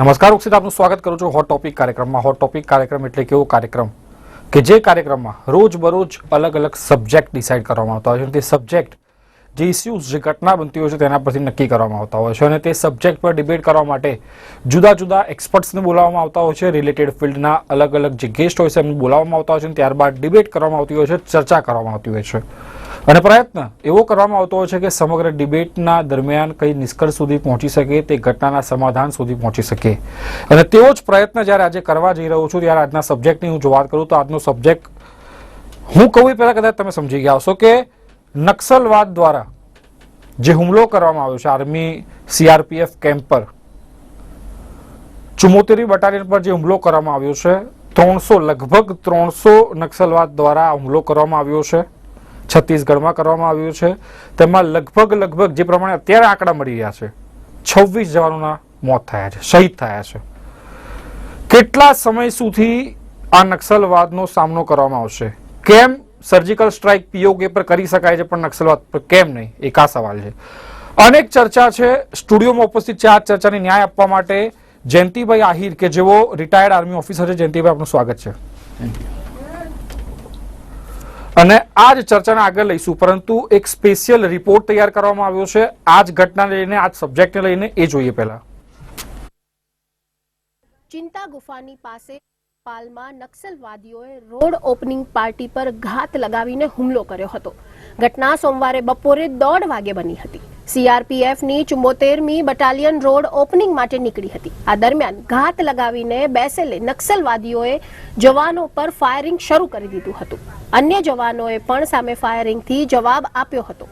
નમસ્કાર ઉક્ષિત આપનું સ્વાગત કરું છું હોટ ટોપિક કાર્યક્રમમાં. હોટ ટોપિક કાર્યક્રમ એટલે કેવો કાર્યક્રમ? કે જે કાર્યક્રમમાં રોજ બરોજ અલગ અલગ સબ્જેક્ટ ડિસાઇડ કરવામાં આવતા હોય છે તે સબ્જેક્ટ જે ઇસ્યુઝ જે ઘટના બનતી હોય છે તેના પરથી નક્કી કરવામાં આવતા હોય છે અને તે સબ્જેક્ટ પર ડિબેટ કરવા માટે જુદા જુદા એક્સપર્ટ્સને બોલાવવામાં આવતા હોય છે. રિલેટેડ ફિલ્ડના અલગ અલગ જે ગેસ્ટ હોય છે એમને બોલાવવામાં આવતા હોય છે ત્યારબાદ ડિબેટ કરવામાં આવતી હોય છે, ચર્ચા કરવામાં આવતી હોય છે. અને પ્રયત્ન એવો કરવામાં આવતો હોય છે કે સમગ્ર ડિબેટના દરમિયાન કઈ નિષ્કર્ષ સુધી પહોંચી શકે, તે ઘટનાના સમાધાન સુધી પહોંચી શકે. અને તેવો જ પ્રયત્ન જ્યારે આજે કરવા જઈ રહ્યો છું, ત્યારે આજના સબ્જેક્ટની હું જો વાત કરું, તો આજનો સબ્જેક્ટ હું કહું એ પહેલાં કદાચ તમે સમજી ગયા હશો કે નક્સલવાદ દ્વારા જે હુમલો કરવામાં આવ્યો છે, આર્મી સીઆરપીએફ કેમ્પ પર ચુમ્મોતેરી બટાલિયન પર જે હુમલો કરવામાં આવ્યો છે, ત્રણસો, લગભગ ત્રણસો નક્સલવાદ દ્વારા હુમલો કરવામાં આવ્યો છે. છત્તીસગઢમાં કરવામાં આવ્યું છે. તેમાં લગભગ લગભગ જે પ્રમાણે અત્યારે આંકડા મળી રહ્યા છે, છવ્વીસ જવાનોના મોત થયા છે, શહીદ થયા છે. કેટલા સમય સુધી આ નક્સલવાદનો સામનો કરવામાં આવશે? કેમ સર્જિકલ સ્ટ્રાઇક પીઓકે પર કરી શકાય છે, પણ નક્સલવાદ પર કેમ નહીં? એક આ સવાલ છે. અનેક ચર્ચા છે. સ્ટુડિયોમાં ઉપસ્થિત છે. આ ચર્ચાને ન્યાય આપવા માટે જયંતિભાઈ આહિર કે જેઓ રિટાયર્ડ આર્મી ઓફિસર છે. જયંતિભાઈ, આપનું સ્વાગત છે. અને આ જ ચર્ચાને આગળ લઈશું, પરંતુ એક સ્પેશિયલ રિપોર્ટ તૈયાર કરવામાં આવ્યો છે. આ જ ઘટનાને લઈને, આ સબ્જેક્ટને લઈને એ જોઈએ પહેલા. ચિંતા ગુફાની પાસે પાલમાં નક્સલવાદીઓએ રોડ ઓપનિંગ પાર્ટી પર ઘાત લગાવીને હુમલો કર્યો હતો. ઘટના સોમવારે બપોરે દોઢ વાગે બની હતી. સીઆરપીએફની ચુમ્મોતેરમી બટાલિયન રોડ ઓપનિંગ માટે નીકળી હતી. આ દરમિયાન ઘાત લગાવીને બેસેલે નક્સલવાદીઓએ જવાનો પર ફાયરિંગ શરૂ કરી દીધું હતું. અન્ય જવાનોએ પણ સામે ફાયરિંગથી જવાબ આપ્યો હતો.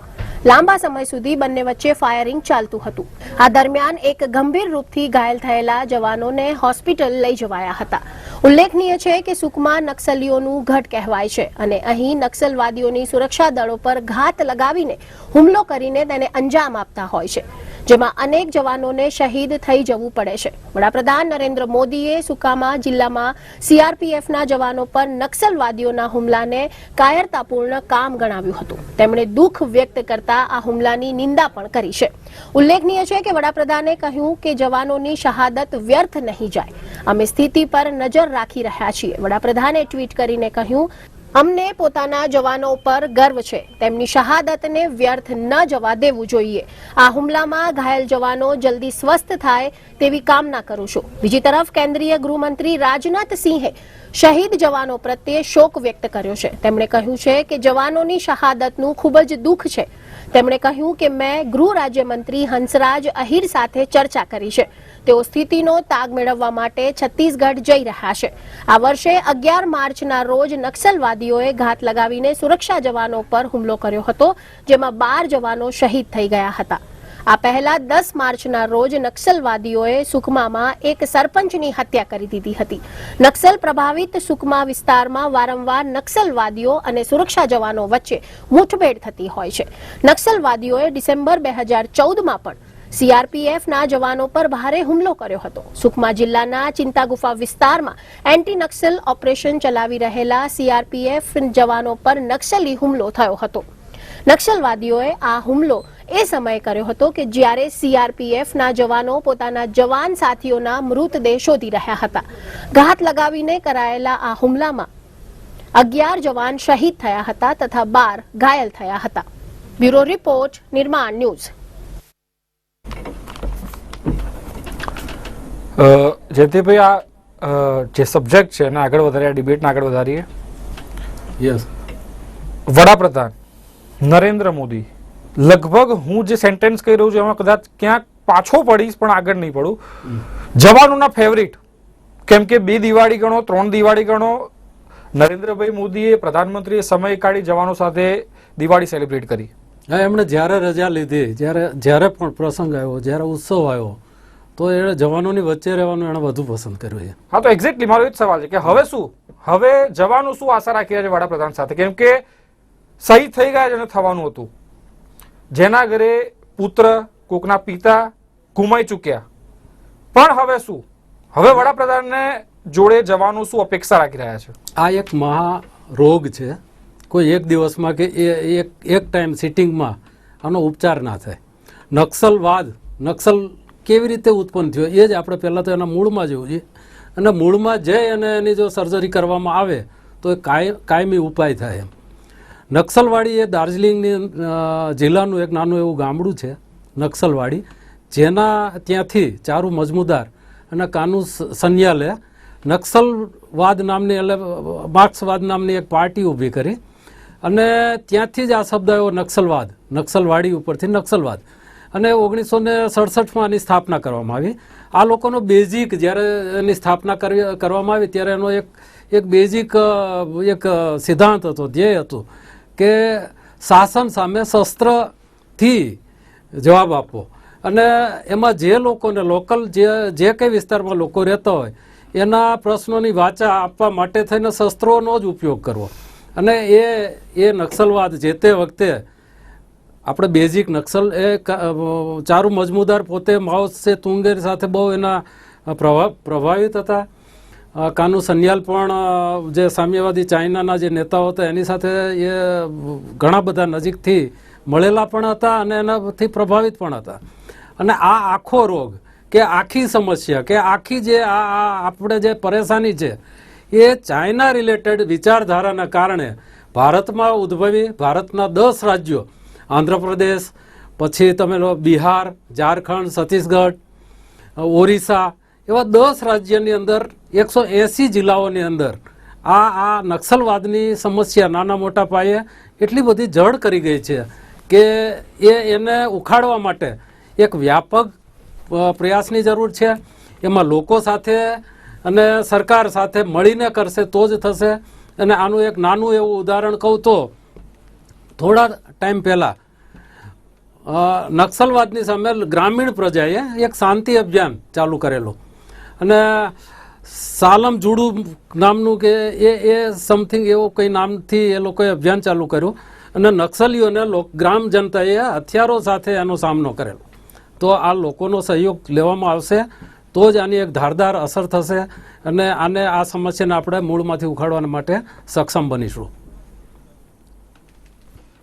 લાંબા સમય સુધી બંને વચ્ચે ફાયરિંગ ચાલતું હતું. આ દરમિયાન એક ગંભીર રૂપથી ઘાયલ થયેલા જવાનોને હોસ્પિટલ લઈ જવાયા હતા. ઉલ્લેખનીય છે કે સુકમા નક્સલીઓનું ગઢ કહેવાય છે અને અહીં નક્સલવાદીઓની સુરક્ષા દળો પર ઘાત લગાવીને હુમલો કરીને તેને અંજામ આપતા હોય છે. જેમાં અનેક જવાનોને શહીદ થઈ જવું પડે છે. વડાપ્રધાન નરેન્દ્ર મોદીએ સુકામા જિલ્લામાં સીઆરપીએફના જવાનો પર નક્સલવાદીઓના હુમલાને કાયરતાપૂર્ણ કામ ગણાવ્યું હતું. તેમણે દુઃખ વ્યક્ત કરતા આ હુમલાની નિંદા પણ કરી છે. ઉલ્લેખનીય છે કે વડાપ્રધાને કહ્યું કે જવાનોની શહાદત વ્યર્થ નહીં જાય. અમે સ્થિતિ પર નજર રાખી રહ્યા છીએ. વડાપ્રધાને ટ્વીટ કરીને કહ્યું અમને પોતાના જવાનો પર ગર્વ છે. તેમની શહાદતને વ્યર્થ ન જવા દેવું જોઈએ. આ હુમલામાં ઘાયલ જવાનો જલ્દી સ્વસ્થ થાય તેવી કામના કરું છું. બીજી તરફ કેન્દ્રીય ગૃહમંત્રી રાજનાથ સિંહે શહીદ જવાનો પ્રત્યે શોક વ્યક્ત કર્યો છે. તેમણે કહ્યું છે કે જવાનોની શહાદતનું ખૂબ જ દુઃખ છે. તેમણે કહ્યું કે મેં ગૃહ રાજ્યમંત્રી હંસરાજ અહીર સાથે ચર્ચા કરી છે. તેઓ સ્થિતિનો તાગ મેળવવા માટે છત્તીસગઢ જઈ રહ્યા છે. આ વર્ષે અગિયાર માર્ચના રોજ નક્સલવાદીઓએ ઘાત લગાવીને સુરક્ષા જવાનો પર હુમલો કર્યો હતો, જેમાં બાર જવાનો શહીદ થઈ ગયા હતા. આ પહેલા દસ માર્ચના રોજ નક્સલવાદીઓએ સુકમામાં એક સરપંચની હત્યા કરી દીધી હતી. નક્સલ પ્રભાવિત સુકમા વિસ્તારમાં વારંવાર નક્સલવાદીઓ અને સુરક્ષા જવાનો વચ્ચે મુઠભેડ થતી હોય છે. નક્સલવાદીઓએ ડિસેમ્બર બે હજાર ચૌદમાં પણ સીઆરપીએફના જવાનો પર ભારે હુમલો કર્યો હતો. સુકમા જિલ્લાના ચિંતાગુફા વિસ્તારમાં એન્ટી નક્સલ ઓપરેશન ચલાવી રહેલા સીઆરપીએફ જવાનો પર નક્સલી હુમલો થયો હતો. નક્સલવાદીઓએ આ હુમલો એ સમયે કર્યો હતો કે જ્યારે સીઆરપીએફના જવાનો પોતાના જવાન સાથીઓના મૃતદેહ શોધી રહ્યા હતા. ઘાત લગાવીને કરાયેલા આ હુમલામાં અગિયાર જવાન શહીદ થયા હતા તથા બાર ઘાયલ થયા હતા. Bureau report, Nirman news. Jayantibhai આ જે સબ્જેક્ટ છે એને આગળ વધારીએ ડિબેટને આગળ વધારીએ? યસ વડાપ્રધાન નરેન્દ્ર મોદી. લગભગ હું જે સેન્ટેન્સ કહી રહ્યું છું એમાં કદાચ ક્યાંક પાછો પડીશ પણ આગળ નહીં પડું. જવાનોના ફેવરિટ કેમ કે બે દિવાળી ગણો ત્રણ દિવાળી ગણો નરેન્દ્રભાઈ મોદીએ પ્રધાનમંત્રીએ સમય કાઢી જવાનો સાથે દિવાળી સેલિબ્રેટ કરી. હા એમણે જ્યારે રજા લીધી જ્યારે જ્યારે પણ પ્રસંગ આવ્યો જ્યારે ઉત્સવ આવ્યો તો એણે જવાનોની વચ્ચે રહેવાનું એણે વધુ પસંદ કર્યું છે. હા તો એક્ઝેક્ટલી મારો એ જ સવાલ છે કે હવે શું? હવે જવાનો શું આશા રાખી રહ્યા છે વડાપ્રધાન સાથે? કેમ કે શહીદ થઈ ગયા છે અને થવાનું હતું. જેના ઘરે પુત્ર કોકના પિતા ગુમાઈ ચૂક્યા. પણ હવે શું? હવે વડાપ્રધાનને જોડે જવાનો શું અપેક્ષા રાખી રહ્યા છે? આ એક મહા રોગ છે. કોઈ એક દિવસમાં કે એ એક એક ટાઈમ સિટિંગમાં આનો ઉપચાર ના થાય. નક્સલવાદ નક્સલ કેવી રીતે ઉત્પન્ન થયો? એ જ આપણે પહેલાં તો એના મૂળમાં જવું જોઈએ અને મૂળમાં જઈ અને એની જો સર્જરી કરવામાં આવે, તો એ કાય, કાયમી ઉપાય થાય એમ. નક્સલવાડી એ દાર્જિલિંગની જિલ્લાનું એક નાનું એવું ગામડું છે, નક્સલવાડી. જેના ત્યાંથી ચારુ મજમુદાર અને કાનુ સન્યાલે નક્સલવાદ નામની એટલે, માર્ક્સવાદ નામની એક પાર્ટી ઊભી કરી. અને ત્યાંથી જ આ શબ્દ આવ્યો નક્સલવાદ. નક્સલવાડી ઉપરથી નક્સલવાદ. અને ઓગણીસો ને સડસઠમાં આની સ્થાપના કરવામાં આવી. આ લોકોનો બેઝિક જ્યારે એની સ્થાપના કરવી, કરવામાં આવી ત્યારે એનો એક એક બેઝિક એક સિદ્ધાંત હતો, ધ્યેય હતું કે શાસન સામે શસ્ત્રથી જવાબ આપવો. અને એમાં જે લોકોને લોકલ જે જે કંઈ વિસ્તારમાં લોકો રહેતા હોય, એના પ્રશ્નોની વાચા આપવા માટે થઈને શસ્ત્રોનો જ ઉપયોગ કરવો. અને એ એ નક્સલવાદ જે તે વખતે આપણે બેઝિક નક્સલ એ ચારુ મજમુદાર પોતે માઓ સે તુંગેર સાથે બહુ એના પ્રભા, પ્રભાવિત હતા. કાનુ સન્યાલ પણ જે સામ્યવાદી ચાઇનાના જે નેતાઓ હતા, એની સાથે એ ઘણા બધા નજીકથી મળેલા પણ હતા અને એનાથી પ્રભાવિત પણ હતા. અને આ આખો રોગ કે આખી સમસ્યા કે આખી જે આ આ આપણે જે પરેશાની છે, એ ચાઇના રિલેટેડ વિચારધારાના કારણે ભારતમાં ઉદ્ભવી ભારતના દસ રાજ્યો આંધ્રપ્રદેશ, પછી તમે લો બિહાર, ઝારખંડ, છત્તીસગઢ ઓરિસ્સા, એવા દસ રાજ્યની અંદર, એકસો એંસી જિલ્લાઓની અંદર આ આ નક્સલવાદની સમસ્યા નાના મોટા પાયે એટલી બધી જડ કરી ગઈ છે કે એ એને ઉખાડવા માટે એક વ્યાપક પ્રયાસની જરૂર છે. એમાં લોકો સાથે અને સરકાર સાથે મળીને કરશે તો જ થશે. અને આનું એક નાનું એવું ઉદાહરણ કહું તો થોડા ટાઈમ પહેલાં નક્સલવાદની સામે ગ્રામીણ પ્રજાએ એક શાંતિ અભિયાન ચાલુ કરેલું. અને સાલમ જુડુ નામનું કે એ એ સમથિંગ એવો કંઈ નામથી એ લોકોએ અભિયાન ચાલુ કર્યું. અને નક્સલીઓને ગ્રામ જનતાએ હથિયારો સાથે એનો સામનો કરેલો. તો આ લોકોનો સહયોગ લેવામાં આવશે, તો જ આની એક ધારદાર અસર થશે અને આને આ સમસ્યાને આપણે મૂળમાંથી ઉખાડવા માટે સક્ષમ બનીશું.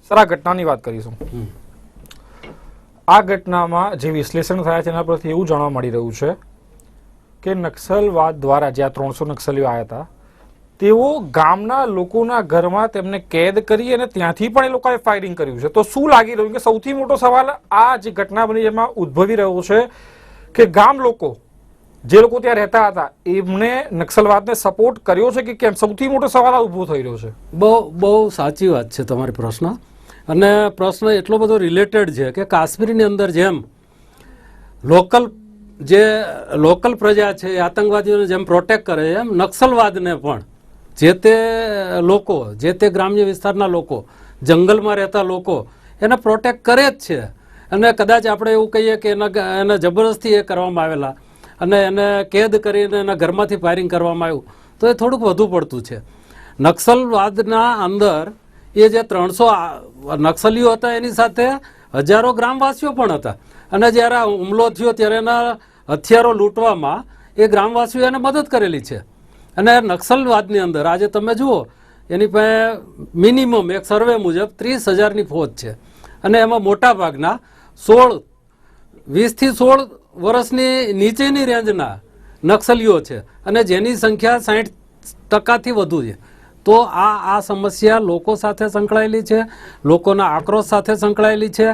સર આ ઘટનાની વાત કરીશું. આ ઘટનામાં જે વિશ્લેષણ થયા છે એના પરથી એવું જાણવા મળી રહ્યું છે કે નક્સલવાદ દ્વારા જ્યાં ત્રણસો નક્સલીઓ આવ્યા હતા તેઓ ગામના લોકોના ઘરમાં તેમને કેદ કરી અને ત્યાંથી પણ એ લોકોએ ફાયરિંગ કર્યું છે. તો શું લાગી રહ્યું કે સૌથી મોટો સવાલ આ જે ઘટના બની એમાં ઉદ્ભવી રહ્યો છે કે ગામ લોકો જે લોકો ત્યાં રહેતા હતા એમને નક્સલવાદને સપોર્ટ કર્યો છે કે કેમ? સૌથી મોટો સવાલ આ ઊભો થઈ રહ્યો છે. બહુ બહુ સાચી વાત છે તમારી પ્રશ્ન. અને પ્રશ્ન એટલો બધો રિલેટેડ છે કે કાશ્મીરની અંદર જેમ લોકલ જે લોકલ પ્રજા છે, એ આતંકવાદીઓને જેમ પ્રોટેક્ટ કરે, એમ નક્સલવાદને પણ જે તે લોકો, જે તે ગ્રામ્ય વિસ્તારના લોકો, જંગલમાં રહેતા લોકો, એને પ્રોટેક્ટ કરે જ છે. અને કદાચ આપણે એવું કહીએ કે એના એને જબરદસ્તી એ કરવામાં આવેલા અને એને કેદ કરીને એના ઘરમાંથી ફાયરિંગ કરવામાં આવ્યું, તો એ થોડુંક વધુ પડતું છે. નક્સલવાદના અંદર એ જે ત્રણસો નક્સલીઓ હતા, એની સાથે હજારો ગ્રામવાસીઓ પણ હતા. અને જ્યારે હુમલો થયો ત્યારે એના હથિયારો લૂંટવામાં એ ગ્રામવાસીઓ એને મદદ કરેલી છે. અને નક્સલવાદની અંદર આજે તમે જુઓ, એની પાસે મિનિમમ એક સર્વે મુજબ ત્રીસ હજારની ફોજ છે. અને એમાં મોટાભાગના સોળ, વીસથી સોળ વર્ષની નીચેની રેન્જના નક્સલીઓ છે. અને જેની સંખ્યા સાઠ ટકાથી વધુ છે. તો આ આ સમસ્યા લોકો સાથે સંકળાયેલી છે લોકોના આક્રોશ સાથે સંકળાયેલી છે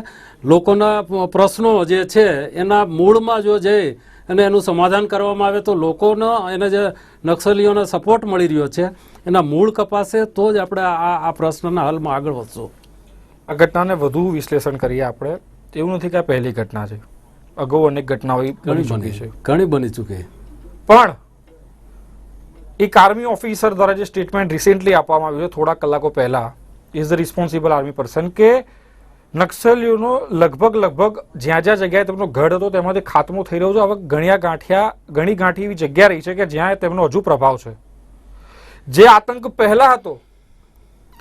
લોકોના પ્રશ્નો જે છે એના મૂળમાં જો જઈ અને એનું સમાધાન કરવામાં આવે તો લોકોનો એને જે નક્સલીઓનો સપોર્ટ મળી રહ્યો છે એના મૂળ કપાસે તો જ આપણે આ આ પ્રશ્નના હલમાં આગળ વધશું. આ ઘટનાને વધુ વિશ્લેષણ કરીએ આપણે. એવું નથી કે આ પહેલી ઘટના છે. અગાઉ અનેક ઘટનાઓ ઘણી બની છે. ઘણી બની ચૂકી. પણ એક આર્મી ઓફિસર દ્વારા જે સ્ટેટમેન્ટ રિસેન્ટલી આપવામાં આવ્યું છે થોડા કલાકો પહેલા is the responsible army person કે નક્સલીઓનો લગભગ લગભગ જ્યાં જ્યાં જગ્યાએ તેમનો ગઢ હતો, તેમાંથી ખાતમો થઈ રહ્યો છે. હવે ગણ્યા ગાંઠિયા ઘણી ગાંઠી એવી જગ્યા રહી છે કે જ્યાં તેમનો હજુ પ્રભાવ છે. જે આતંક પહેલા હતો,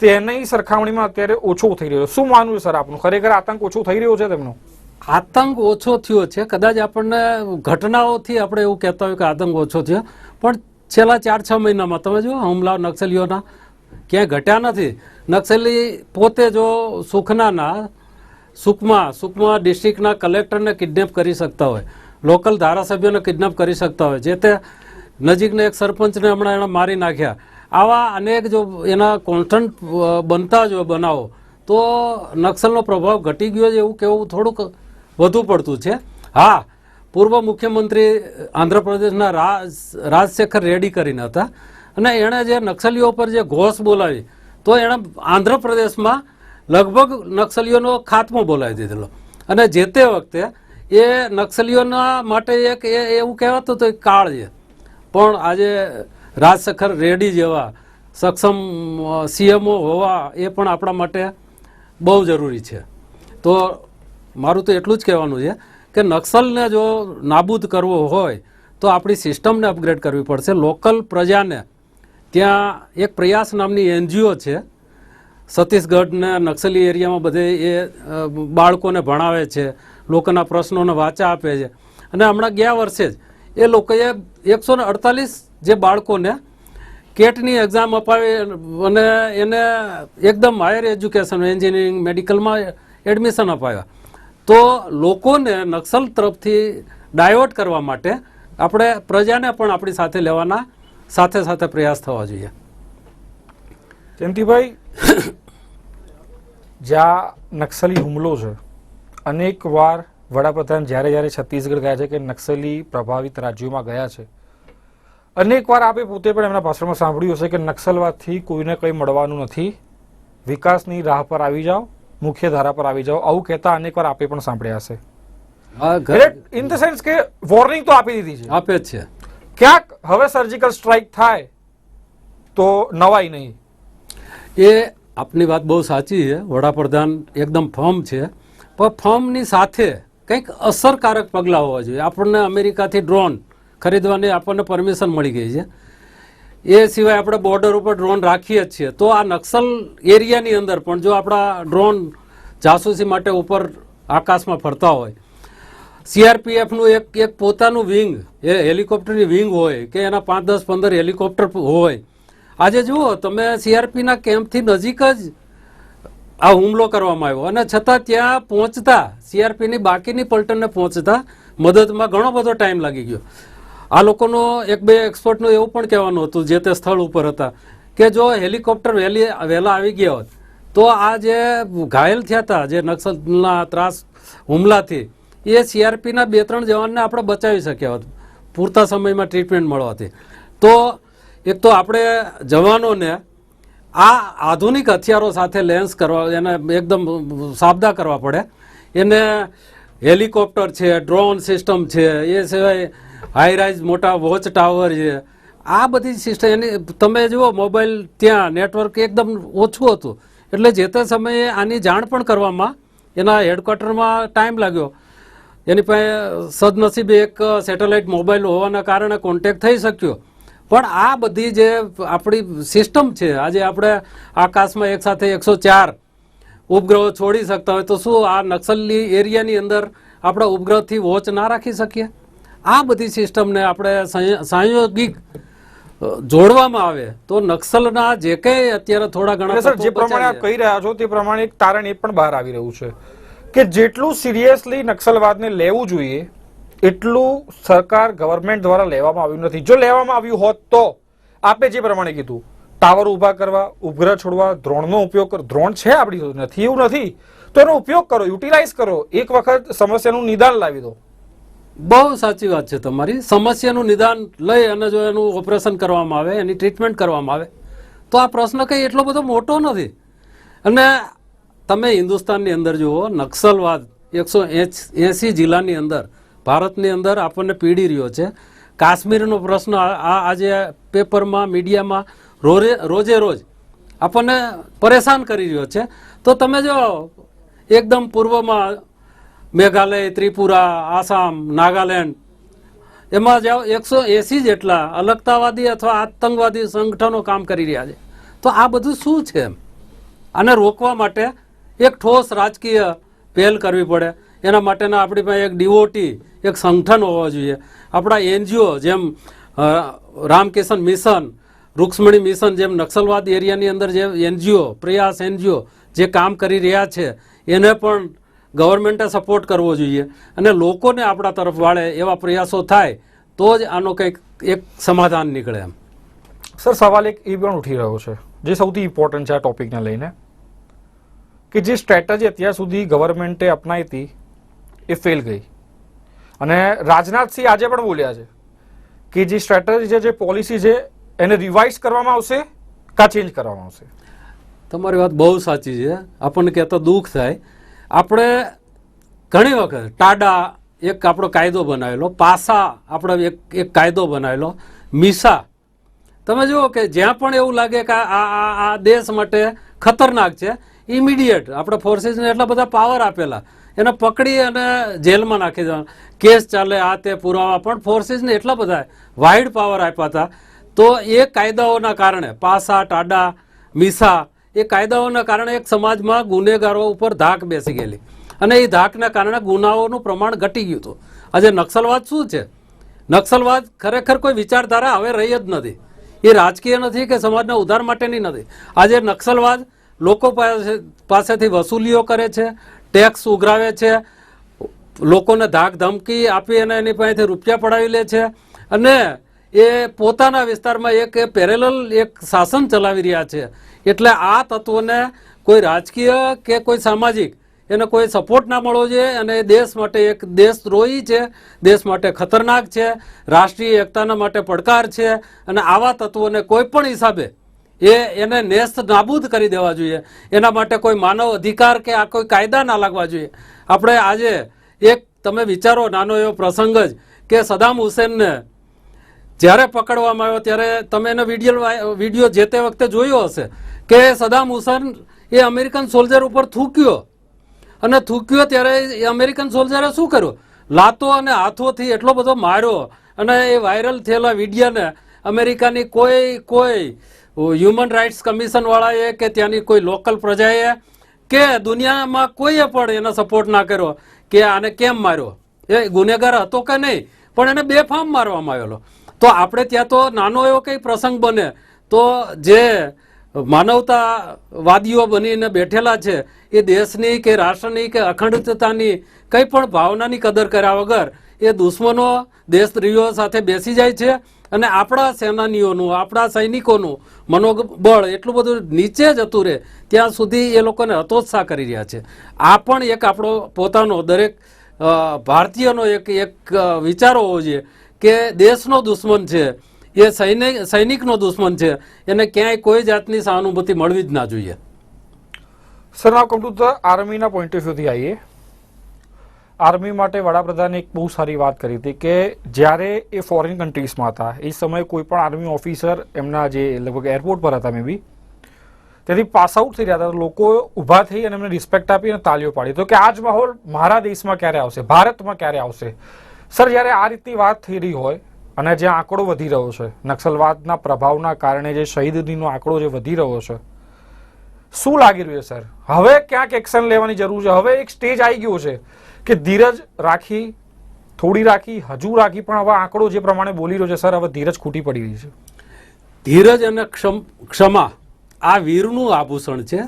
તેની સરખામણીમાં અત્યારે ઓછો થઈ રહ્યો શું માનવું છે, સર, આપનું? ખરેખર આતંક ઓછો થઈ રહ્યો છે તેમનો? આતંક ઓછો થયો છે. કદાચ આપણને ઘટનાઓથી આપણે એવું કહેતા હોય કે આતંક ઓછો થયો. પણ છેલ્લા ચાર છ મહિનામાં, તમે જુઓ હુમલા નક્સલીઓના ક્યાંય ઘટ્યા નથી. નક્સલી પોતે જો સુખનાના, સુકમા સુકમા ડિસ્ટ્રિક્ટના કલેક્ટરને કિડનેપ કરી શકતા હોય, લોકલ ધારાસભ્યોને કિડનેપ કરી શકતા હોય, જે તે નજીકના એક સરપંચને હમણાં એણે મારી નાખ્યા. આવા અનેક જો એના કોન્સ્ટન્ટ બનતા જ બનાવો, તો નક્સલનો પ્રભાવ ઘટી ગયો છે એવું કેવું થોડુંક વધુ પડતું છે. હા પૂર્વ મુખ્યમંત્રી આંધ્રપ્રદેશના રાજ, રાજશેખર રેડ્ડી કરીને હતા. અને એણે જે નક્સલીઓ પર જે ઘોષ બોલાવી, તો એણે આંધ્રપ્રદેશમાં લગભગ નક્સલીઓનો ખાત્મો બોલાવી દીધેલો. અને જે તે વખતે એ નક્સલીઓના માટે એક એવું કહેવાતું હતું કાળ છે પણ આજે રાજશેખર રેડ્ડી જેવા સક્ષમ સીએમઓ હોવા એ પણ આપણા માટે બહુ જરૂરી છે. તો મારું તો એટલું જ કહેવાનું છે કે નક્સલને જો નાબૂદ કરવો હોય, તો આપણી સિસ્ટમને અપગ્રેડ કરવી પડશે. લોકલ પ્રજાને ત્યાં એક પ્રયાસ નામની એનજીઓ છે. છત્તીસગઢને નક્સલી એરિયામાં બધે એ બાળકોને ભણાવે છે, લોકોના પ્રશ્નોને વાચા આપે છે. અને હમણાં ગયા વર્ષે જ એ લોકોએ એકસો ને અડતાલીસ જે બાળકોને કેટની એક્ઝામ અપાવી અને એને એકદમ હાયર એજ્યુકેશન, એન્જિનિયરિંગ, મેડિકલમાં એડમિશન અપાવ્યા તો લોકોને નક્સલ તરફથી ડાયવર્ટ કરવા માટે આપણે પ્રજાને પણ આપણી સાથે લેવાના સાથે સાથે પ્રયાસ થવા જોઈએ. જયંતિભાઈ જ્યાં નક્સલી હુમલો છે, અનેક વાર વડાપ્રધાન જ્યારે જ્યારે છત્તીસગઢ ગયા છે કે નક્સલી પ્રભાવિત રાજ્યોમાં ગયા છે. અનેક વાર આપે પોતે પણ એમના ભાષણમાં સાંભળ્યું હશે કે નક્સલવાદથી કોઈને કંઈ મળવાનું નથી. વિકાસની રાહ પર આવી જાઓ. મુખ્ય ધારા પર આવી જાઓ. આવું કહેતા અનેકવાર આપે પણ સાંભળ્યા હશે. ઇન ધ સેન્સ કે વોર્નિંગ તો આપી દીધી છે. આપે છે. ક્યાંક હવે સર્જિકલ સ્ટ્રાઇક થાય તો નવાઈ નહીં. એ આપની વાત બહુ સાચી છે. વડાપ્રધાન એકદમ ફર્મ છે. પણ ફર્મની સાથે કંઈક અસરકારક પગલાં હોવા જોઈએ. આપણને અમેરિકાથી ડ્રોન ખરીદવાની આપણને પરમિશન મળી ગઈ છે. એ સિવાય આપણે બોર્ડર ઉપર ડ્રોન રાખીએ જ છીએ. તો આ નક્સલ એરિયાની અંદર પણ જો આપણા ડ્રોન જાસૂસી માટે ઉપર આકાશમાં ફરતા હોય સીઆરપીએફનું એક એક પોતાનું વિંગ એ હેલિકોપ્ટરની વિંગ હોય કે એના પાંચ, દસ, પંદર હેલિકોપ્ટર હોય. આજે જુઓ, તમે સીઆરપીના કેમ્પથી નજીક જ આ હુમલો કરવામાં આવ્યો. અને છતાં ત્યાં પહોંચતા સીઆરપીની બાકીની પલટનને પહોંચતા મદદમાં ઘણો બધો ટાઈમ લાગી ગયો. આ લોકોનો એક બે એક્સપર્ટનું એવું પણ કહેવાનું હતું, જે તે સ્થળ ઉપર હતા, કે જો હેલિકોપ્ટર વહેલી, વહેલા આવી ગયા હોત, તો આ જે ઘાયલ થયા હતા, જે નક્સલના ત્રાસ હુમલાથી, એ સીઆરપીના બે ત્રણ જવાનને આપણે બચાવી શક્યા હોત, પૂરતા સમયમાં ટ્રીટમેન્ટ મળવાથી. તો એક તો આપણે જવાનોને આ આધુનિક હથિયારો સાથે લેન્સ કરવા, એને એકદમ સાબદા કરવા પડે. એને હેલિકોપ્ટર છે ડ્રોન સિસ્ટમ છે, એ સિવાય હાઈ રાઇઝ મોટા વોચ ટાવર છે આ બધી સિસ્ટમ એની, તમે જુઓ મોબાઈલ ત્યાં નેટવર્ક એકદમ ઓછું હતું. એટલે જે તે સમયે આની જાણ પણ કરવામાં, એના હેડક્વાર્ટરમાં ટાઈમ લાગ્યો. એની પાસે સદનસીબે એક સેટેલાઇટ મોબાઈલ હોવાના કારણે કોન્ટેક થઈ શક્યો. પણ આ બધી જે આપણી સિસ્ટમ છે, આજે આપણે આકાશમાં એક સાથે એકસો ચાર ઉપગ્રહો છોડી શકતા હોય તો શું આ નક્સલી એરિયાની અંદર આપણે ઉપગ્રહથી વોચ ના રાખી શકીએ? આ બધી સિસ્ટમને આપણે સંયોગિક જોડવામાં આવે તો નક્સલના જે કંઈ અત્યારે થોડા ઘણા સર જે પ્રમાણે આપ કહી રહ્યા છો તે પ્રમાણે એક તારણ એ પણ બહાર આવી રહ્યું છે કે જેટલું સિરિયસલી નક્સલવાદને લેવું જોઈએ એટલું સરકાર ગવર્મેન્ટ દ્વારા લેવામાં આવ્યું નથી. જો લેવામાં આવ્યું હોત તો આપે જે પ્રમાણે કીધું ટાવર ઊભા કરવા ઉપગ્રહ છોડવા દ્રોણનો ઉપયોગ કરો દ્રોણ છે આપણી નથી એવું નથી તો એનો ઉપયોગ કરો યુટિલાઇઝ કરો. એક વખત સમસ્યાનું નિદાન લાવી દો. બહુ સાચી વાત છે તમારી. સમસ્યાનું નિદાન લઈ અને જો એનું ઓપરેશન કરવામાં આવે, એની ટ્રીટમેન્ટ કરવામાં આવે, તો આ પ્રશ્ન કંઈ એટલો બધો મોટો નથી. અને તમે હિન્દુસ્તાનની અંદર જુઓ, નક્સલવાદ એકસો એંસી જિલ્લાની અંદર, ભારતની અંદર આપણને પીડી રહ્યો છે. કાશ્મીરનો પ્રશ્ન આ આજે પેપરમાં, મીડિયામાં રોજે રોજે રોજ આપણને પરેશાન કરી રહ્યો છે. તો તમે જો એકદમ પૂર્વમાં મેઘાલય, ત્રિપુરા, આસામ, નાગાલેન્ડ. એમાં જાઓ એકસો એસી જેટલા અલગતાવાદી અથવા આતંકવાદી સંગઠનો કામ કરી રહ્યા છે. તો આ બધું શું છે એમ? આને રોકવા માટે એક ઠોસ રાજકીય પહેલ કરવી પડે. એના માટેના આપણી પાસે એક ડીઓટી એક સંગઠન હોવા જોઈએ. આપણા એનજીઓ જેમ રામકિશન મિશન, રૂક્ષ્મણી મિશન જેમ નક્સલવાદ એરિયાની અંદર જે એનજીઓ પ્રયાસ એનજીઓ જે કામ કરી રહ્યા છે, એને પણ ગવર્મેન્ટે સપોર્ટ કરવો જોઈએ અને લોકોને આપણા તરફ વાળે એવા પ્રયાસો થાય તો જ આનો કંઈક એક સમાધાન નીકળે એમ. સર સવાલ એક એ પણ ઉઠી રહ્યો છે. જે સૌથી ઇમ્પોર્ટન્ટ છે આ ટોપિકને લઈને કે જે સ્ટ્રેટજી અત્યાર સુધી ગવર્મેન્ટે અપનાવી હતી એ ફેલ ગઈ. અને રાજનાથસિંહ આજે પણ બોલ્યા છે કે જે સ્ટ્રેટજી છે જે પોલિસી છે એને રિવાઇઝ કરવામાં આવશે કા ચેન્જ કરવામાં આવશે? તમારી વાત બહુ સાચી છે. આપણને કહેતા દુઃખ થાય આપણે ઘણી વખત ટાડા એક આપણો કાયદો બનાવેલો, પાસા આપણે એક એક કાયદો બનાવેલો, મીસા. તમે જુઓ કે જ્યાં પણ એવું લાગે કે આ આ દેશ માટે ખતરનાક છે ઇમિડિયેટ આપણે ફોર્સીસને એટલા બધા પાવર આપેલા. એને પકડી અને જેલમાં નાખી દેવાના કેસ ચાલે, આ તે પુરાવા, પણ ફોર્સીસને એટલા બધા વાઇડ પાવર આપ્યા હતા. તો એ કાયદાઓના કારણે પાસા, ટાડા, મીસા એ કાયદાઓના કારણે એક સમાજમાં ગુનેગારો ઉપર ધાક બેસી ગયેલી. અને એ ધાકના કારણે ગુનાઓનું પ્રમાણ ઘટી ગયું હતું. આજે નક્સલવાદ શું છે? નક્સલવાદ ખરેખર કોઈ વિચારધારા હવે રહી જ નથી. એ રાજકીય નથી કે સમાજના ઉદ્ધાર માટેની નથી. આજે નક્સલવાદ લોકો પાસે પાસેથી વસૂલીઓ કરે છે, ટેક્સ ઉઘરાવે છે, લોકોને ધાક ધમકી આપી અને એની પાસેથી રૂપિયા પડાવી લે છે. અને એ પોતાના વિસ્તારમાં એક પેરેલલ એક શાસન ચલાવી રહ્યા છે. એટલે આ તત્વોને કોઈ રાજકીય કે કોઈ સામાજિક એને કોઈ સપોર્ટ ના મળવો જોઈએ અને દેશ માટે એક દેશદ્રોહી છે, દેશ માટે ખતરનાક છે, રાષ્ટ્રીય એકતાના માટે પડકાર છે અને આવા તત્વોને કોઈ પણ હિસાબે એ એને નેસ્ત નાબૂદ કરી દેવા જોઈએ. એના માટે કોઈ માનવ અધિકાર કે આ કોઈ કાયદા ના લાગવા જોઈએ. આપણે આજે એક તમે વિચારો, નાનો એવો પ્રસંગ જ કે સદામ હુસેનને જ્યારે પકડવામાં આવ્યો ત્યારે તમે એનો વીડિયો વીડિયો જે તે વખતે જોયો હશે કે સદામ હુસેન એ અમેરિકન સોલ્જર ઉપર થૂક્યો. અને થૂક્યો ત્યારે એ અમેરિકન સોલ્જરે શું કર્યું? લાતો અને હાથોથી એટલો બધો માર્યો અને એ વાયરલ થયેલા વિડીયોને અમેરિકાની કોઈ કોઈ હ્યુમન રાઇટ્સ કમિશનવાળાએ કે ત્યાંની કોઈ લોકલ પ્રજાએ કે દુનિયામાં કોઈએ પણ એનો સપોર્ટ ના કર્યો કે આને કેમ માર્યો? એ ગુનેગાર હતો કે નહીં? પણ એને બેફામ મારવામાં આવેલો. તો આપણે ત્યાં તો નાનો એવો કંઈ પ્રસંગ બને. તો જે માનવતાવાદીઓ બનીને બેઠેલા છે, એ દેશની કે રાષ્ટ્રની કે અખંડિતતાની કંઈ પણ ભાવનાની કદર કર્યા વગર એ દુશ્મનો દેશદ્રીઓ સાથે બેસી જાય છે અને આપણા સેનાનીઓનું, આપણા સૈનિકોનું મનોબળ એટલું બધું નીચે જતું રહે, ત્યાં સુધી એ લોકોને હતોત્સાહ કરી રહ્યા છે. આ પણ એક આપણો પોતાનો દરેક ભારતીયનો એક એક વિચાર હોવો જોઈએ. કે દેશનો દુશ્મન છે. એ સૈનિક સૈનિકનો દુશ્મન છે. એને ક્યાંય કોઈ જાતની સહાનુભૂતિ મળવી જ ના જોઈએ. સર, નાવ કમ ટુ આર્મીના પોઈન્ટ ઓફ વ્યૂથી આવીએ. આર્મી માટે વડાપ્રધાને એક બહુ સારી વાત કરી હતી કે જ્યારે એ ફોરેન કન્ટ્રીઝમાં હતા, એ સમયે કોઈ પણ આર્મી ઓફિસર એમના જે લગભગ એરપોર્ટ પર હતા મે બી તેથી પાસ આઉટ થઈ રહ્યા હતા. લોકો ઊભા થઈ અને એમને રિસ્પેક્ટ આપી અને તાલીઓ પાડી. તો કે આ જ માહોલ મારા દેશમાં ક્યારે આવશે? ભારતમાં ક્યારે આવશે? સર, જ્યારે આ રીતની વાત થઈ રહી હોય અને જે આંકડો વધી રહ્યો છે, નક્સલવાદના પ્રભાવના કારણે જે શહીદીનો આંકડો જે વધી રહ્યો છે, શું લાગી રહ્યું છે, સર? હવે ક્યાંક એક્શન લેવાની જરૂર છે? હવે એક સ્ટેજ આવી ગયો છે કે ધીરજ રાખી, થોડી રાખી, હજુ રાખી, પણ હવે આંકડો જે પ્રમાણે બોલી રહ્યો છે, સર, હવે ધીરજ ખૂટી પડી રહી છે. ધીરજ અને ક્ષમ આ વીરનું આભૂષણ છે.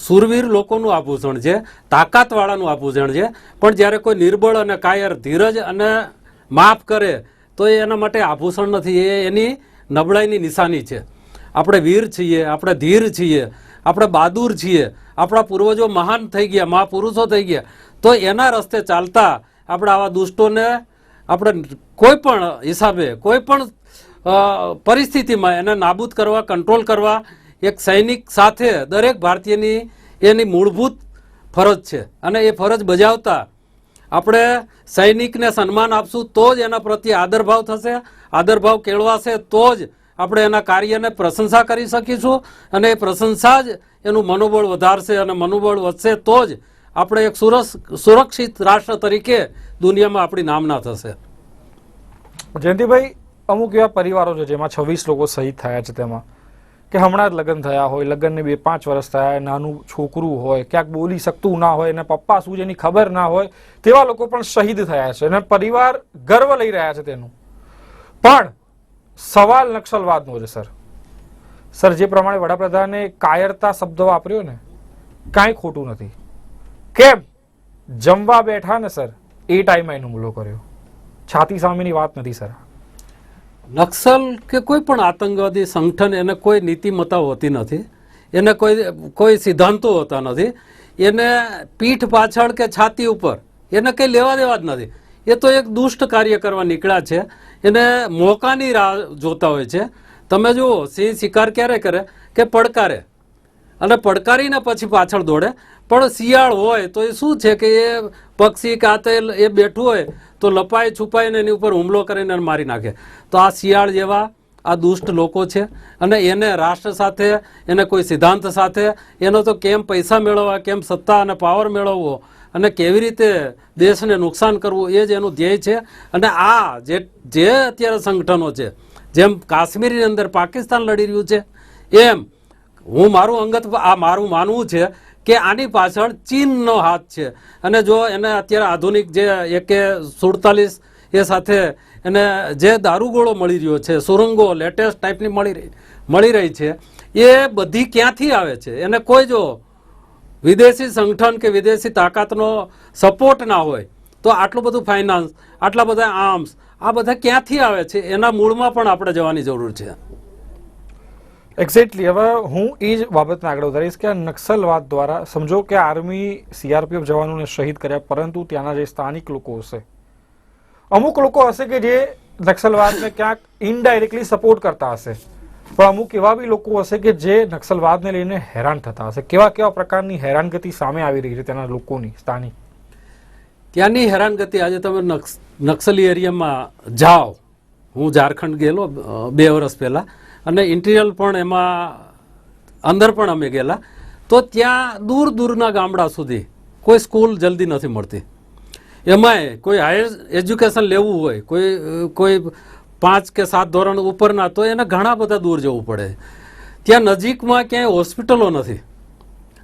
સુરવીર લોકોનું આભૂષણ છે, તાકાતવાળાનું આભૂષણ છે. પણ જ્યારે કોઈ નિર્બળ અને કાયર ધીરજ અને માફ કરે, તો એ એના માટે આભૂષણ નથી, એ એની નબળાઈની નિશાની છે. આપણે વીર છીએ, આપણે ધીર છીએ, આપણે બહાદુર છીએ, આપણા પૂર્વજો મહાન થઈ ગયા, મહાપુરુષો થઈ ગયા, તો એના રસ્તે ચાલતા આપણે આવા દુષ્ટોને આપણે કોઈ પણ હિસાબે, કોઈ પણ પરિસ્થિતિમાં એને નાબૂદ કરવા, કંટ્રોલ કરવા એક સૈનિક સાથે દરેક ભારતીયની એની મૂળભૂત ફરજ છે. અને એ ફરજ બજાવતા આપણે સૈનિકને સન્માન આપશું તો જ એના પ્રત્યે આદરભાવ થશે. આદરભાવ કેળવાશે તો જ આપણે એના કાર્યને પ્રશંસા કરી શકીશું અને એ પ્રશંસા જ એનું મનોબળ વધારશે અને મનોબળ વધશે તો જ આપણે એક સુરક્ષ સુરક્ષિત રાષ્ટ્ર તરીકે દુનિયામાં આપણી નામના થશે. જયંતિભાઈ, અમુક એવા પરિવારો છે જેમાં છવ્વીસ લોકો શહીદ થયા છે તેમાં. કે હમણાં જ લગ્ન થયા હોય, લગ્નને બે પાંચ વર્ષ થયા નાનું છોકરું હોય, ક્યાંક બોલી શકતું ના હોય અને પપ્પા શું છે એની ખબર ના હોય, તેવા લોકો પણ શહીદ થયા છે. અને પરિવાર ગર્વ લઈ રહ્યા છે તેનું. પણ સવાલ નક્સલવાદનો છે, સર. સર, જે પ્રમાણે વડાપ્રધાને કાયરતા શબ્દ વાપર્યો ને, કાંઈ ખોટું નથી. કેમ? જમવા બેઠા ને, સર, એ ટાઈમે એનો હુમલો કર્યો. છાતી સામેની વાત નથી, સર. નક્સલ કે કોઈ પણ આતંકવાદી સંગઠન એને કોઈ નીતિમત્તા હોતી નથી, એને કોઈ કોઈ સિદ્ધાંતો હોતા નથી, એને પીઠ પાછળ કે છાતી ઉપર એને કંઈ લેવા દેવા જ નથી. એ તો એક દુષ્ટ કાર્ય કરવા નીકળ્યા છે. એને મોકાની રાહ જોતા હોય છે. તમે જુઓ, સિંહ શિકાર ક્યારે કરે? કે પડકારે. અને પડકારીને પછી પાછળ દોડે. પણ શિયાળ હોય તો એ શું છે કે એ પક્ષી કાતે એ બેઠું હોય તો લપાઈ છુપાઈને એની ઉપર હુમલો કરીને મારી નાખે. તો આ શિયાળ જેવા આ દુષ્ટ લોકો છે અને એને રાષ્ટ્ર સાથે, એને કોઈ સિદ્ધાંત સાથે, એનો તો કેમ પૈસા મેળવવા, કેમ સત્તા અને પાવર મેળવવો અને કેવી રીતે દેશને નુકસાન કરવું એ જ એનું ધ્યેય છે. અને આ જે જે અત્યારે સંગઠનો છે, જેમ કાશ્મીરની અંદર પાકિસ્તાન લડી રહ્યું છે, એમ હું મારું અંગત આ મારું માનવું છે કે આની પાછળ ચીનનો હાથ છે. અને જો એને અત્યારે આધુનિક જે એકે સુડતાલીસ એ સાથે એને જે દારૂગોળો મળી રહ્યો છે, સુરંગો, લેટેસ્ટ ટાઈપની મળી રહી મળી રહી છે, એ બધી ક્યાંથી આવે છે? એને કોઈ જો વિદેશી સંગઠન કે વિદેશી તાકાતનો સપોર્ટ ના હોય, તો આટલું બધું ફાઇનાન્સ, આટલા બધા આર્મ્સ, આ બધા ક્યાંથી આવે છે? એના મૂળમાં પણ આપણે જવાની જરૂર છે. એક્ઝેક્ટલી હવે હું એ જ બાબતને આગળ વધારીશ કે આ નક્સલવાદ દ્વારા સમજો કે આર્મી સીઆરપીએફ જવાનોને શહીદ કર્યા, પરંતુ ત્યાંના જે સ્થાનિક લોકો હશે. અમુક લોકો હશે કે જે નક્સલવાદને ક્યાંક ઇનડાયરેક્ટલી સપોર્ટ કરતા હશે. પણ અમુક એવા બી લોકો હશે કે જે નક્સલવાદને લઈને હેરાન થતા હશે. કેવા કેવા પ્રકારની હેરાનગતિ સામે આવી રહી છે ત્યાંના લોકોની, સ્થાનિક? ત્યાંની હેરાનગતિ આજે તમે નક્સ, નક્સલી એરિયામાં જાઓ. હું ઝારખંડ ગયેલો બે વર્ષ પહેલાં. અને ઇન્ટિરિયર પણ એમાં અંદર પણ અમે ગયેલા. તો ત્યાં દૂર દૂરના ગામડા સુધી કોઈ સ્કૂલ જલ્દી નથી મળતી. એમાંય કોઈ હાયર એજ્યુકેશન લેવું હોય, કોઈ કોઈ પાંચ કે સાત ધોરણ ઉપરના, તો એને ઘણા બધા દૂર જવું પડે. ત્યાં નજીકમાં ક્યાંય હોસ્પિટલો નથી.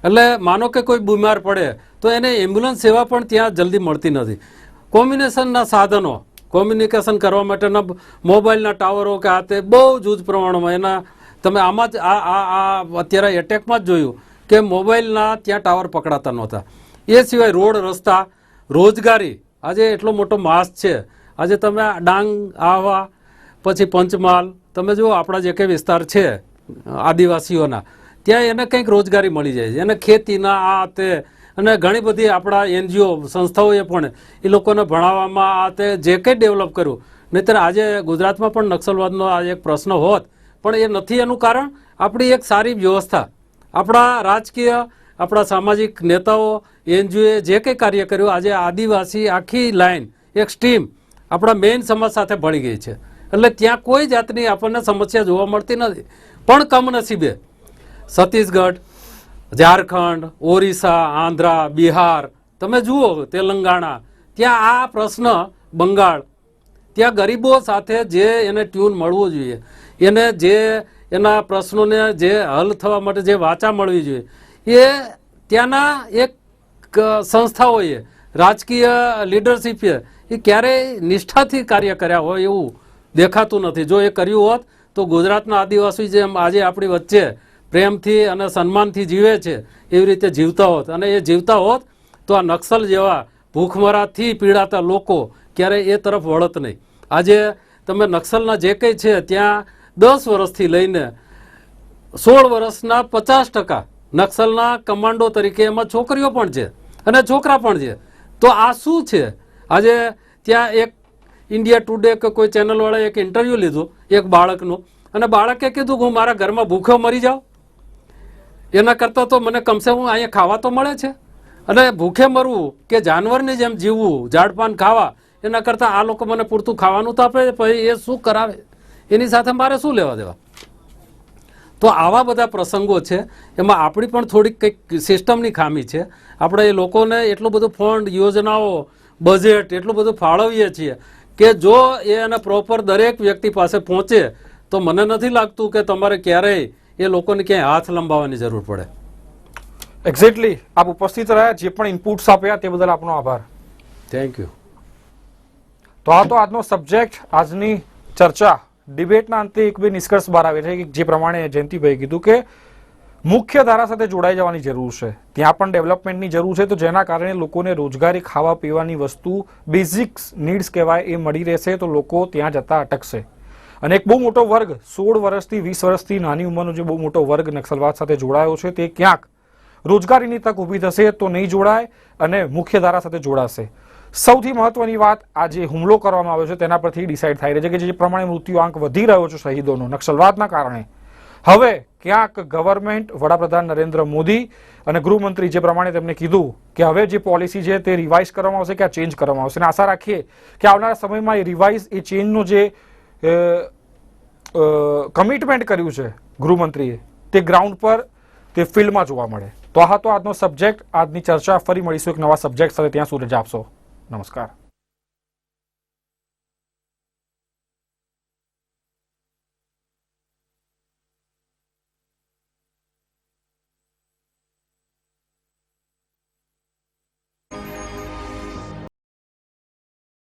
એટલે માનો કે કોઈ બીમાર પડે, તો એને એમ્બ્યુલન્સ સેવા પણ ત્યાં જલ્દી મળતી નથી. કોમ્બિનેશનના સાધનો કોમ્યુનિકેશન કરવા માટેના મોબાઈલના ટાવરો કે આ તે બહુ જૂજ પ્રમાણમાં એના તમે આમાં જ આ આ આ અત્યારે એટેકમાં જ જોયું કે મોબાઈલના ત્યાં ટાવર પકડાતા નહોતા. એ સિવાય રોડ, રસ્તા, રોજગારી. આજે એટલો મોટો માસ છે. આજે તમે ડાંગ આવા પછી પંચમહાલ, તમે જુઓ આપણા જે કંઈ વિસ્તાર છે, આદિવાસીઓના, ત્યાં એને કંઈક રોજગારી મળી જાય છે. એને ખેતીના આ તે અને ઘણી બધી આપણા એનજીઓ સંસ્થાઓએ પણ એ લોકોને ભણાવવામાં આ તે જે કંઈ ડેવલપ કર્યું. નહીંતર આજે ગુજરાતમાં પણ નક્સલવાદનો આ એક પ્રશ્ન હોત, પણ એ નથી એનું કારણ. આપણી એક સારી વ્યવસ્થા. આપણા રાજકીય, આપણા સામાજિક નેતાઓ, એનજીઓએ જે કંઈ કાર્ય કર્યું, આજે આદિવાસી આખી લાઈન, એક સ્ટીમ આપણા મેઇન સમાજ સાથે ભળી ગઈ છે. એટલે ત્યાં કોઈ જાતની આપણને સમસ્યા જોવા મળતી નથી. પણ કમનસીબે છત્તીસગઢ ઝારખંડ, ઓરિસ્સા, આંધ્રા, બિહાર, તમે જુઓ તેલંગાણા, ત્યાં આ પ્રશ્ન બંગાળ, ત્યાં ગરીબો સાથે જે એને ટ્યુન મળવું જોઈએ, એને જે એના પ્રશ્નોને જે હલ થવા માટે જે વાચા મળવી જોઈએ, એ ત્યાંના એક સંસ્થાઓએ, રાજકીય લીડરશીપે એ ક્યારેય નિષ્ઠાથી કાર્ય કર્યા હોય એવું દેખાતું નથી. જો એ કર્યું હોત તો ગુજરાતના આદિવાસી જેમ આજે આપણી વચ્ચે પ્રેમથી અને સન્માનથી જીવે છે, એવી રીતે જીવતા હોત. અને એ જીવતા હોત તો આ નક્સલ જેવા ભૂખમરાથી પીડાતા લોકો ક્યારેય એ તરફ વળત નહીં. આજે તમે નક્સલના જે કંઈ છે ત્યાં દસ વર્ષથી લઈને સોળ વર્ષના પચાસ ટકા નક્સલના કમાન્ડો તરીકે એમાં છોકરીઓ પણ છે અને છોકરા પણ છે. તો આ શું છે? આજે ત્યાં એક ઇન્ડિયા ટુડે કે કોઈ ચેનલવાળાએ એક ઇન્ટરવ્યૂ લીધું, એક બાળકનું. અને બાળકે કીધું કે હું મારા ઘરમાં ભૂખ્યો મરી જાઉં. એના કરતાં તો મને કમસે કમ અહીંયા ખાવા તો મળે છે. અને ભૂખે મરવું કે જાનવરની જેમ જીવવું, ઝાડપાન ખાવા, એના કરતાં આ લોકો મને પૂરતું ખાવાનું તો આપે પછી એ શું કરાવે? એની સાથે મારે શું લેવા દેવા? તો આવા બધા પ્રસંગો છે, એમાં આપણી પણ થોડીક કંઈક સિસ્ટમની ખામી છે. આપણે એ લોકોને એટલું બધું ફંડ, યોજનાઓ, બજેટ એટલું બધું ફાળવીએ છીએ કે જો એને પ્રોપર દરેક વ્યક્તિ પાસે પહોંચે, તો મને નથી લાગતું કે તમારે ક્યારેય એ લોકોને ક્યાંય હાથ લંબાવવાની જરૂર પડે. એક્ઝેક્ટલી આપ ઉપસ્થિત રહ્યા જે પણ ઇનપુટ્સ આપ્યા તે બદલ આપનો આભાર. થેન્ક યુ તો આ તો આજનો સબ્જેક્ટ આજની ચર્ચા. ડિબેટના અંતે એક બે નિષ્કર્ષ બહાર આવે છે કે જે પ્રમાણે જયંતિભાઈ કીધું કે મુખ્ય ધારા સાથે જોડાઈ જવાની જરૂર છે. ત્યાં પણ ડેવલપમેન્ટની જરૂર છે તો જેના કારણે લોકોને રોજગારી ખાવા પીવાની વસ્તુ બેઝિક નીડ્સ કહેવાય એ મળી રહેશે તો લોકો ત્યાં જતા અટકશે. અને એક બહુ મોટો વર્ગ, સોળ વર્ષથી વીસ વર્ષથી નાની ઉંમરનો જે બહુ મોટો વર્ગ નક્સલવાદ સાથે જોડાયો છે, તે ક્યાંક રોજગારીની તક ઊભી થશે તો નહીં જોડાય અને મુખ્ય ધારા સાથે જોડાશે. સૌથી મહત્વની વાત આ જે હુમલો કરવામાં આવ્યો છે, તેના પરથી ડિસાઇડ થાય છે કે જે પ્રમાણે મૃત્યુઆંક વધી રહ્યો છે શહીદોનો, નક્સલવાદના કારણે. હવે ક્યાંક ગવર્મેન્ટ, વડાપ્રધાન નરેન્દ્ર મોદી અને ગૃહમંત્રી જે પ્રમાણે તેમને કીધું કે હવે જે પોલિસી છે તે રિવાઇઝ કરવામાં આવશે કે આ ચેન્જ કરવામાં આવશે. અને આશા રાખીએ કે આવનારા સમયમાં એ રિવાઇઝ, એ ચેન્જનો જે કમિટમેન્ટ કર્યું છે ગૃહમંત્રીએ. તે ગ્રાઉન્ડ પર તે ફિલ્ડમાં જોવા મળે. તો આ હતો આજનો સબ્જેક્ટ આજની ચર્ચા. ફરી મળીશું એક નવા સબ્જેક્ટ સાથે. ત્યાં સુધી આપશો. નમસ્કાર.